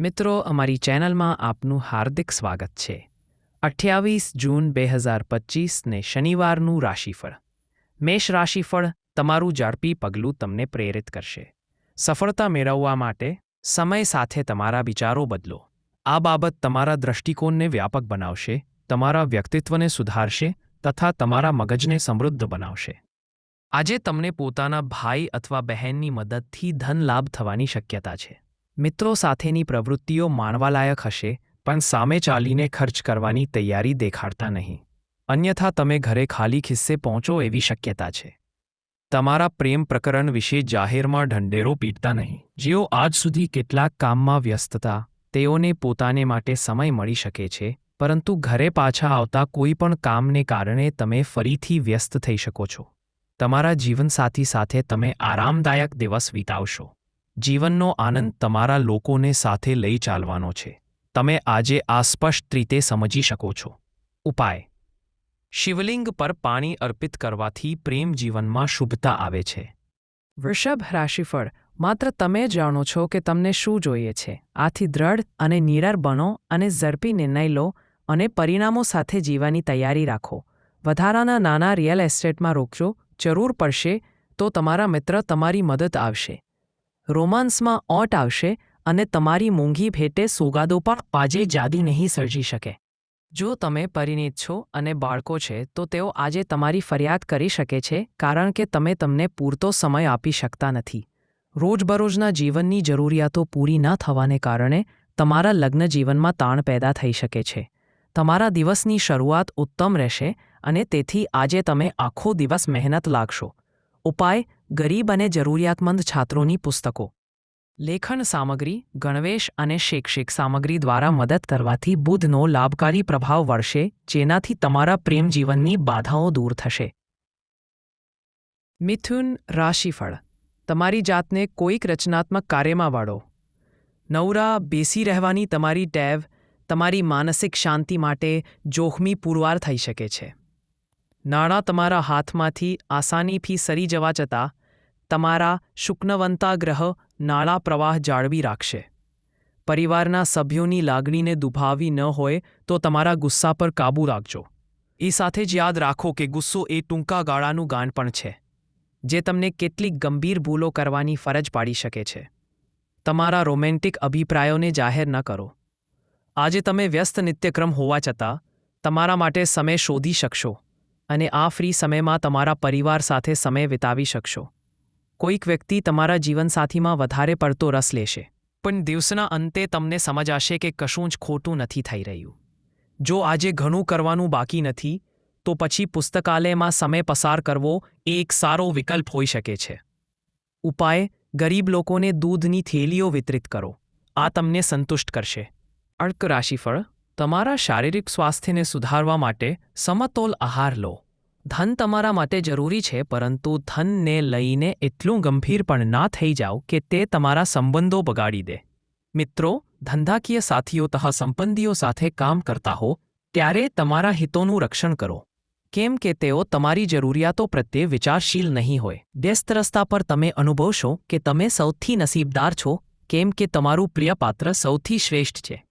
મિત્રો, અમારી ચેનલમાં આપનું હાર્દિક સ્વાગત છે. અઠ્યાવીસ જૂન બે હજાર પચીસને શનિવારનું રાશિફળ. મેષ રાશિફળ તમારું ઝડપી પગલું તમને પ્રેરિત કરશે. સફળતા મેળવવા માટે સમય સાથે તમારા વિચારો બદલો. આ બાબત તમારા દૃષ્ટિકોણને વ્યાપક બનાવશે, તમારા વ્યક્તિત્વને સુધારશે તથા તમારા મગજને સમૃદ્ધ બનાવશે. આજે તમને પોતાના ભાઈ અથવા બહેનની મદદથી ધન લાભ થવાની શક્યતા છે. મિત્રો સાથેની પ્રવૃત્તિઓ માણવાલાયક હશે, પણ સામે ચાલીને ખર્ચ કરવાની તૈયારી દેખાડતા નહીં. અન્યથા તમે ઘરે ખાલી ખિસ્સે પહોંચો એવી શક્યતા છે. તમારા પ્રેમ પ્રકરણ વિશે જાહેરમાં ઢંઢેરો પીટતા નહીં. જેઓ આજ સુધી કેટલાક કામમાં વ્યસ્તતા, તેઓને પોતાને માટે સમય મળી શકે છે, પરંતુ ઘરે પાછા આવતા કોઈ પણ કામને કારણે તમે ફરીથી વ્યસ્ત થઈ શકો છો. તમારા જીવનસાથી સાથે તમે આરામદાયક દિવસ વિતાવશો. જીવનનો આનંદ તમારા લોકોને સાથે લઈ ચાલવાનો છે. તમે આજે આ સ્પષ્ટ રીતે સમજી શકો છો. ઉપાય. શિવલિંગ પર પાણી અર્પિત કરવાથી પ્રેમ જીવનમાં શુભતા આવે છે. વૃષભ રાશિફળ, માત્ર તમે જાણો છો કે તમને શું જોઈએ છે. આથી દ્રઢ અને નિરર બનો અને ઝડપી નિર્ણય લો અને પરિણામો સાથે જીવવાની તૈયારી રાખો. વધારાના નાના રિયલ એસ્ટેટમાં રોકજો, જરૂર પડશે તો તમારા મિત્ર તમારી મદદ આવશે. રોમાન્સમાં ઓટ આવશે અને તમારી મોંઘી ભેટે સોગાદો પણ આજે જાદી નહીં સર્જી શકે. જો તમે પરિણીત છો અને બાળકો છે, તો તેઓ આજે તમારી ફરિયાદ કરી શકે છે, કારણ કે તમે તમને પૂરતો સમય આપી શકતા નથી. રોજબરોજના જીવનની જરૂરિયાતો પૂરી ન થવાને કારણે તમારા લગ્ન જીવનમાં તાણ પેદા થઈ શકે છે. તમારા દિવસની શરૂઆત ઉત્તમ રહેશે અને તેથી આજે તમે આખો દિવસ મહેનત લાગશો. ઉપાય, ગરીબ અને જરૂરિયાતમંદ છાત્રોની પુસ્તકો. લેખન સામગ્રી, ગણવેશ અને શૈક્ષિક સામગ્રી દ્વારા મદદ કરવાથી બુધનો લાભકારી પ્રભાવ વળશે, જેનાથી તમારા પ્રેમ જીવનની બાધાઓ દૂર થશે. મિથુન રાશિફળ. તમારી જાતને કોઈક રચનાત્મક કાર્યમાં વાળો. નવરા, બેસી રહેવાની તમારી ટેવ, તમારી માનસિક શાંતિ માટે જોખમી પુરવાર થઈ શકે છે. નાણાં તમારા હાથમાંથી આસાનીથી સરી જવા છતાં તમારા શુક્નવંતા ગ્રહ નાણાં પ્રવાહ જાળવી રાખશે. પરિવારના સભ્યોની લાગણીને દુભાવી ન હોય તો તમારા ગુસ્સા પર કાબૂ રાખજો. એ સાથે જ યાદ રાખો કે ગુસ્સો એ ટૂંકા ગાળાનું ગાન પણ છે, જે તમને કેટલીક ગંભીર ભૂલો કરવાની ફરજ પાડી શકે છે. તમારા રોમેન્ટિક અભિપ્રાયોને જાહેર ન કરો. આજે તમે વ્યસ્ત નિત્યક્રમ હોવા છતાં તમારા માટે સમય શોધી શકશો. અને આ ફ્રી સમયમાં તમારા પરિવાર સાથે સમય વિતાવી શકશો. કોઈક વ્યક્તિ તમારા જીવનસાથીમાં વધારે પડતો રસ લેશે. પણ દિવસના અંતે તમને સમજાશે કે કશું જ ખોટું નથી થઈ રહ્યું. જો આજે ઘણું કરવાનું બાકી નથી, તો પછી પુસ્તકાલયમાં સમય પસાર કરવો એ એક સારો વિકલ્પ હોઈ શકે છે. ઉપાય, ગરીબ લોકોને દૂધની થેલીઓ વિતરિત કરો. આ તમને સંતુષ્ટ કરશે. અર્ક રાશિફળ તમારા શારીરિક સ્વાસ્થ્યને સુધારવા માટે સમતોલ આહાર લો. ધન તમારા માટે જરૂરી છે, પરંતુ ધનને લઈને એટલું ગંભીર પણ ના થઈ જાઓ કે તે તમારા સંબંધો બગાડી દે. મિત્રો, ધંધાકીય સાથીઓ તથા સંબંધીઓ સાથે કામ કરતા હો, ત્યારે તમારા હિતોનું રક્ષણ કરો. કેમ કે તેઓ તમારી જરૂરિયાતો પ્રત્યે વિચારશીલ નહીં હોય. વ્યસ્ત રસ્તા પર તમે અનુભવશો કે તમે સૌથી નસીબદાર છો, કેમ કે તમારું પ્રિય પાત્ર સૌથી શ્રેષ્ઠ છે.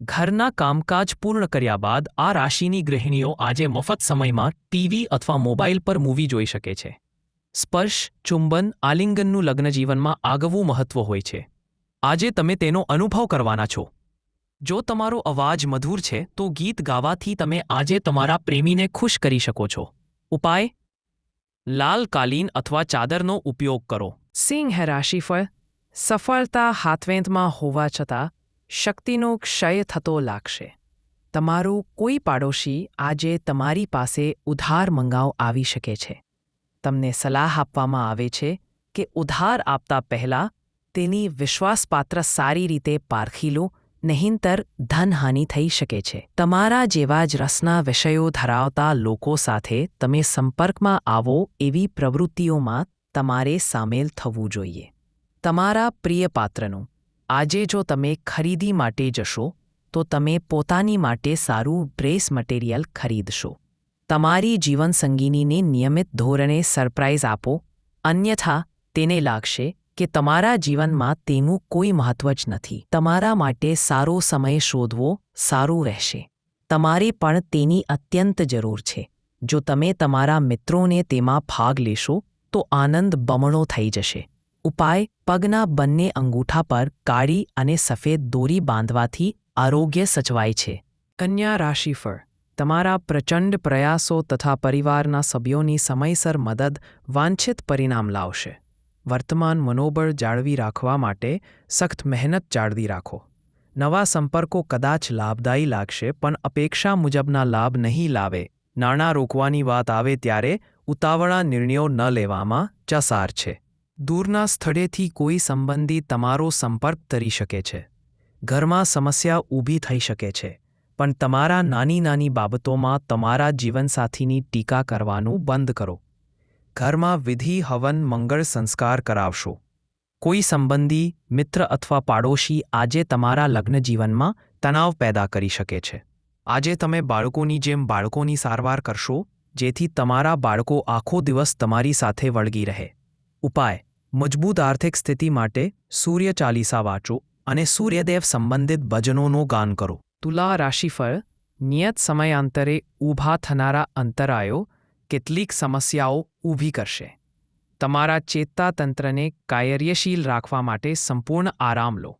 ઘરના કામકાજ પૂર્ણ કર્યા બાદ આ રાશિની ગૃહિણીઓ આજે મફત સમયમાં ટીવી અથવા મોબાઈલ પર મૂવી જોઈ શકે છે. સ્પર્શ, ચુંબન, આલિંગનનું લગ્નજીવનમાં આગવું મહત્વ હોય છે. આજે તમે તેનો અનુભવ કરવાના છો. જો તમારો અવાજ મધુર છે, તો ગીત ગાવાથી તમે આજે તમારા પ્રેમીને ખુશ કરી શકો છો. ઉપાય? લાલ કાલીન અથવા ચાદરનો ઉપયોગ કરો. સિંહ રાશિફળ. સફળતા હાથવેંતમાં હોવા છતાં શક્તિનો ક્ષય થતો લાગશે. તમારું કોઈ પાડોશી આજે તમારી પાસે ઉધાર મંગાવ આવી શકે છે. તમને સલાહ આપવામાં આવે છે કે ઉધાર આપતા પહેલાં તેની વિશ્વાસપાત્ર સારી રીતે પારખી લો, નહીંતર ધનહાનિ થઈ શકે છે. તમારા જેવા જ રસના વિષયો ધરાવતા લોકો સાથે તમે સંપર્કમાં આવો એવી પ્રવૃત્તિઓમાં તમારે સામેલ થવું જોઈએ. તમારા પ્રિય પાત્રનું આજે જો તમે ખરીદી માટે જશો, તો તમે પોતાની માટે સારું ડ્રેસ મટીરિયલ ખરીદશો. તમારી જીવનસંગીનીને નિયમિત ધોરણે સરપ્રાઇઝ આપો, અન્યથા તેને લાગશે કે તમારા જીવનમાં તેનું કોઈ મહત્વ જ નથી. તમારા માટે સારો સમય શોધવો સારું રહેશે. તમારે પણ તેની અત્યંત જરૂર છે. જો તમે તમારા મિત્રોને તેમાં ભાગ લેશો, તો આનંદ બમણો થઈ જશે. ઉપાય પગના બંને અંગૂઠા પર કાળી અને સફેદ દોરી બાંધવાથી આરોગ્ય સચવાય છે. કન્યા રાશિફળ તમારા પ્રચંડ પ્રયાસો તથા પરિવારના સભ્યોની સમયસર મદદ વાંછિત પરિણામ લાવશે. વર્તમાન મનોબળ જાળવી રાખવા માટે સખ્ત મહેનત જાળવી રાખો. નવા સંપર્કો કદાચ લાભદાયી લાગશે, પણ અપેક્ષા મુજબના લાભ નહીં લાવે. નાણાં રોકવાની વાત આવે ત્યારે ઉતાવળા નિર્ણયો ન લેવામાં ચસાર છે. દૂરના સ્થળેથી કોઈ સંબંધી તમારો સંપર્ક કરી શકે છે. ઘરમાં સમસ્યા ઊભી થઈ શકે છે, પણ તમારા નાની નાની બાબતોમાં તમારા જીવનસાથીની ટીકા કરવાનું બંધ કરો. ઘરમાં વિધિ, હવન, મંગળ સંસ્કાર કરાવશો. કોઈ સંબંધી, મિત્ર અથવા પાડોશી આજે તમારા લગ્ન જીવનમાં તણાવ પેદા કરી શકે છે. આજે તમે બાળકોની જેમ બાળકોની સારવાર કરશો, જેથી તમારા બાળકો આખો દિવસ તમારી સાથે વળગી રહે. ઉપાય મજબૂત આર્થિક સ્થિતિ માટે સૂર્ય ચાલીસા વાંચો અને સૂર્યદેવ સંબંધિત ભજનોનું ગાન કરો. તુલા રાશિફળ નિયત સમયાંતરે ઊભા થનારા અંતરાયો કેટલીક સમસ્યાઓ ઊભી કરશે. તમારા ચેતાતંત્રને કાર્યશીલ રાખવા માટે સંપૂર્ણ આરામ લો.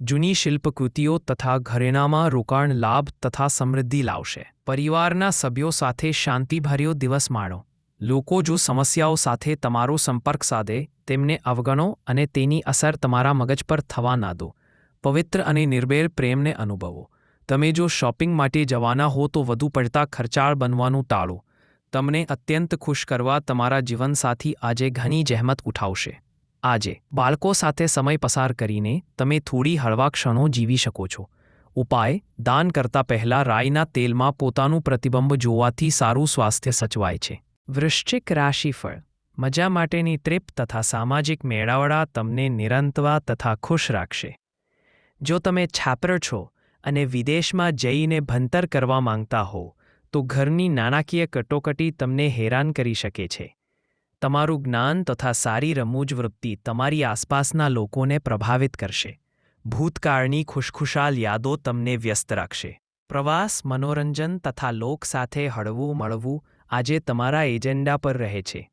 જૂની શિલ્પકૃતિઓ તથા ઘરેણામાં રોકાણ લાભ તથા સમૃદ્ધિ લાવશે. પરિવારના સભ્યો સાથે શાંતિભર્યો દિવસ માણો. લોકો જો સમસ્યાઓ સાથે તમારો સંપર્ક સાધે, તેમને અવગણો અને તેની અસર તમારા મગજ પર થવા ના દો. પવિત્ર અને નિર્ભેર પ્રેમને અનુભવો. તમે જો શોપિંગ માટે જવાના હો તો વધુ પડતા ખર્ચાળ બનવાનું ટાળો. તમને અત્યંત ખુશ કરવા તમારા જીવનસાથી આજે ઘણી જહેમત ઉઠાવશે. આજે, બાળકો સાથે સમય પસાર કરીને તમે થોડી હળવા ક્ષણો જીવી શકો છો. ઉપાય, દાન કરતા પહેલા રાઈના તેલમાં પોતાનું પ્રતિબંબ જોવાથી સારું સ્વાસ્થ્ય સચવાય છે. વૃશ્ચિક રાશિફળ. મજા માટેની ટ્રીપ તથા સામાજિક મેળાવડા તમને નિરંતવા તથા ખુશ રાખશે. જો તમે છાપર છો અને વિદેશમાં જઈને ભણતર કરવા માંગતા હો, તો ઘરની નાણાકીય કટોકટી તમને હેરાન કરી શકે છે. તમારું જ્ઞાન તથા સારી રમૂજ વૃત્તિ તમારી આસપાસના લોકોને પ્રભાવિત કરશે. ભૂતકાળની ખુશખુશાલ યાદો તમને વ્યસ્ત રાખશે. પ્રવાસ, મનોરંજન તથા લોક સાથે હળવું મળવું આજે તમારા એજન્ડા પર રહે છે.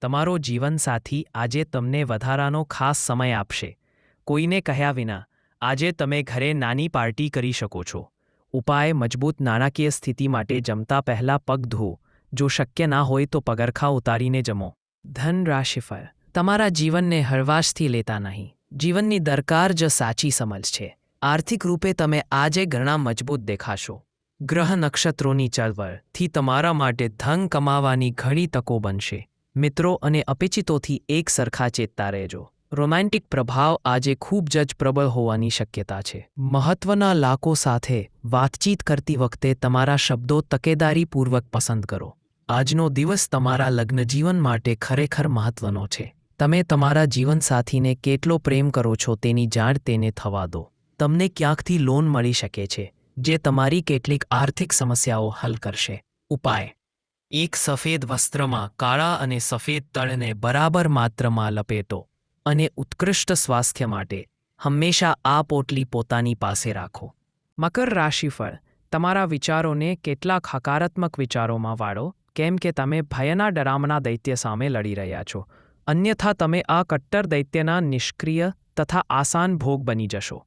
તમારો જીવનસાથી આજે તમને વધારાનો ખાસ સમય આપશે. કોઈને કહ્યા વિના, આજે તમે ઘરે નાની પાર્ટી કરી શકો છો. ઉપાય મજબૂત નાણાકીય સ્થિતિ માટે જમતા પહેલા પગ ધો. જો શક્ય ના હોય તો પગરખા ઉતારીને જમો. ધન રાશિફળ તમારા જીવનને હળવાશથી લેતા નહીં. જીવનની દરકાર જ સાચી સમજ છે. આર્થિક રૂપે તમે આજે ઘણા મજબૂત દેખાશો. ગ્રહ નક્ષત્રોની ચળવળથી તમારા માટે ધન કમાવાની ઘણી તકો બનશે. મિત્રો અને અપેચિતોથી એક સરખા ચેતતા રહેજો. રોમેન્ટિક પ્રભાવ આજે ખૂબ જ પ્રબળ હોવાની શક્યતા છે. મહત્વના લાકો સાથે વાતચીત કરતી વખતે તમારા શબ્દો તકેદારીપૂર્વક પસંદ કરો. આજનો દિવસ તમારા લગ્નજીવન માટે ખરેખર મહત્વનો છે. તમે તમારા જીવનસાથીને કેટલો પ્રેમ કરો છો તેની જાણ તેને થવા દો. તમને ક્યાંકથી લોન મળી શકે છે? જે તમારી કેટલીક આર્થિક સમસ્યાઓ હલ કરશે. ઉપાય. એક સફેદ વસ્ત્રમાં કાળા અને સફેદ તળને બરાબર માત્રામાં લપેટો અને ઉત્કૃષ્ટ સ્વાસ્થ્ય માટે હંમેશા આ પોટલી પોતાની પાસે રાખો. મકર રાશિફળ. તમારા વિચારોને કેટલાક હકારાત્મક વિચારોમાં વાળો, કેમ કે તમે ભયના ડરામના દૈત્ય સામે લડી રહ્યા છો. અન્યથા તમે આ કટ્ટર દૈત્યના નિષ્ક્રિય તથા આસાન ભોગ બની જશો.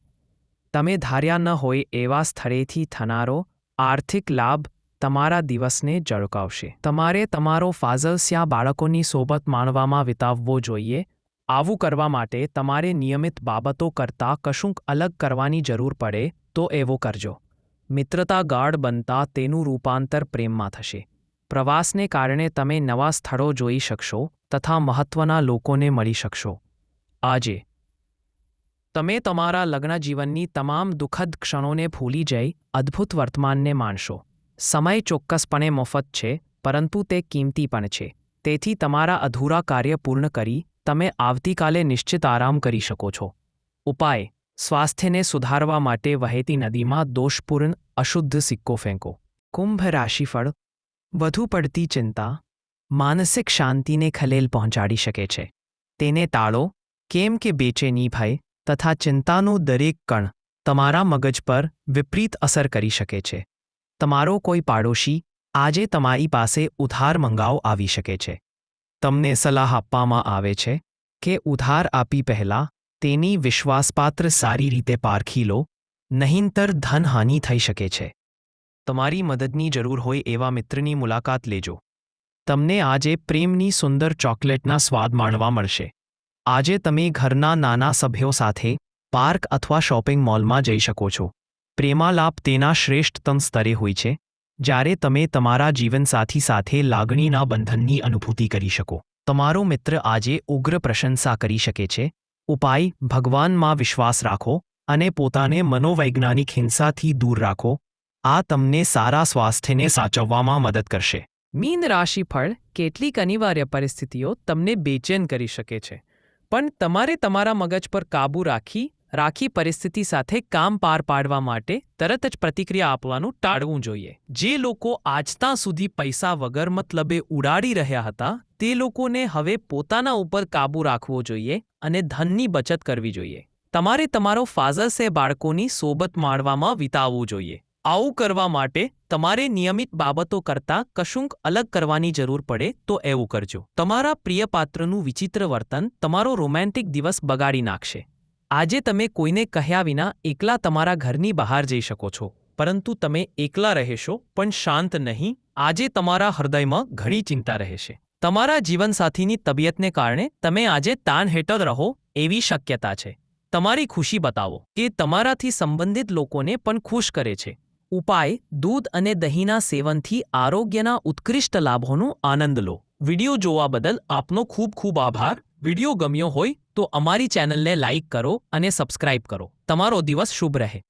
તમે ધાર્યા ન હોય એવા સ્થળેથી થનારો આર્થિક લાભ તમારા દિવસને ઝળકાવશે. તમારે તમારો ફાઝલસ્યા બાળકોની સોબત માણવામાં વિતાવવો જોઈએ. આવું કરવા માટે તમારે નિયમિત બાબતો કરતાં કશુંક અલગ કરવાની જરૂર પડે તો એવો કરજો. મિત્રતા ગાઢ બનતા તેનું રૂપાંતર પ્રેમમાં થશે. પ્રવાસને કારણે તમે નવા સ્થળો જોઈ શકશો તથા મહત્ત્વના લોકોને મળી શકશો. આજે તમે તમારા લગ્ન જીવનની તમામ દુઃખદ ક્ષણોને ભૂલી જઈ અદ્ભુત વર્તમાનને માણશો. સમય ચોક્કસપણે મફત છે, પરંતુ તે કિંમતી પણ છે. તેથી તમારા અધૂરા કાર્ય પૂર્ણ કરી તમે આવતીકાલે નિશ્ચિત આરામ કરી શકો છો. ઉપાય, સ્વાસ્થ્યને સુધારવા માટે વહેતી નદીમાં દોષપૂર્ણ, અશુદ્ધ સિક્કો ફેંકો. કુંભ રાશિફળ, વધુ પડતી ચિંતા, માનસિક શાંતિને ખલેલ પહોંચાડી શકે છે. તેને ટાળો, કેમ કે બેચેની ભય તથા ચિંતાનો દરેક કણ તમારા મગજ પર વિપરીત અસર કરી શકે છે. તમારો કોઈ પાડોશી આજે તમારી પાસે ઉધાર મંગાવ આવી શકે છે. તમને સલાહ આપવામાં આવે છે કે ઉધાર આપી પહેલાં તેની વિશ્વાસપાત્ર સારી રીતે પારખી લો, નહીંતર ધનહાનિ થઈ શકે છે. તમારી મદદની જરૂર હોય એવા મિત્રની મુલાકાત લેજો. તમને આજે પ્રેમની સુંદર ચોકલેટના સ્વાદ માણવા મળશે. આજે તમે ઘરના નાના સભ્યો સાથે પાર્ક અથવા શોપિંગ મોલમાં જઈ શકો છો. પ્રેમાલાપ તેના શ્રેષ્ઠતમ સ્તરે હોય છે, જ્યારે તમે તમારા જીવનસાથી સાથે લાગણીના બંધનની અનુભૂતિ કરી શકો. તમારો મિત્ર આજે ઉગ્ર પ્રશંસા કરી શકે છે. ઉપાય, ભગવાનમાં વિશ્વાસ રાખો અને પોતાને મનોવૈજ્ઞાનિક હિંસાથી દૂર રાખો. આ તમને સારા સ્વાસ્થ્યને સાચવવામાં મદદ કરશે. મીન રાશિફળ કેટલીક અનિવાર્ય પરિસ્થિતિઓ તમને બેચેન કરી શકે છે. પણ તમારે તમારા મગજ પર કાબૂ રાખી રાખી પરિસ્થિતિ સાથે કામ પાર પાડવા માટે તરત જ પ્રતિક્રિયા આપવાનું ટાળવું જોઈએ. જે લોકો આજતા સુધી પૈસા વગર મતલબે ઉડાડી રહ્યા હતા, તે લોકોને હવે પોતાના ઉપર કાબૂ રાખવો જોઈએ અને ધનની બચત કરવી જોઈએ. તમારે તમારો ફાઝર્સે બાળકોની સોબત માણવામાં વિતાવવું જોઈએ. આવું કરવા માટે તમારે નિયમિત બાબતો કરતાં કશુંક અલગ કરવાની જરૂર પડે તો એવું કરજો. તમારા પ્રિય પાત્રનું વિચિત્ર વર્તન તમારો રોમેન્ટિક દિવસ બગાડી નાખશે. આજે તમે કોઈને કહ્યા વિના એકલા તમારા ઘરની બહાર જઈ શકો છો. પરંતુ તમે એકલા રહેશો પણ શાંત નહીં, આજે તમારા હૃદયમાં ઘણી ચિંતા રહેશે. તમારા જીવનસાથીની તબિયતને કારણે તમે આજે તાણ હેઠળ રહો એવી શક્યતા છે. તમારી ખુશી બતાવો કે તમારાથી સંબંધિત લોકોને પણ ખુશ કરે છે. ઉપાય દૂધ અને દહીંના સેવનથી આરોગ્યના ઉત્કૃષ્ટ લાભોનો આનંદ લો. વિડિયો જોવા બદલ આપનો ખૂબ ખૂબ આભાર. વિડિયો ગમ્યો હોય તો અમારી ચેનલને લાઇક કરો અને સબસ્ક્રાઇબ કરો. તમારો દિવસ શુભ રહે.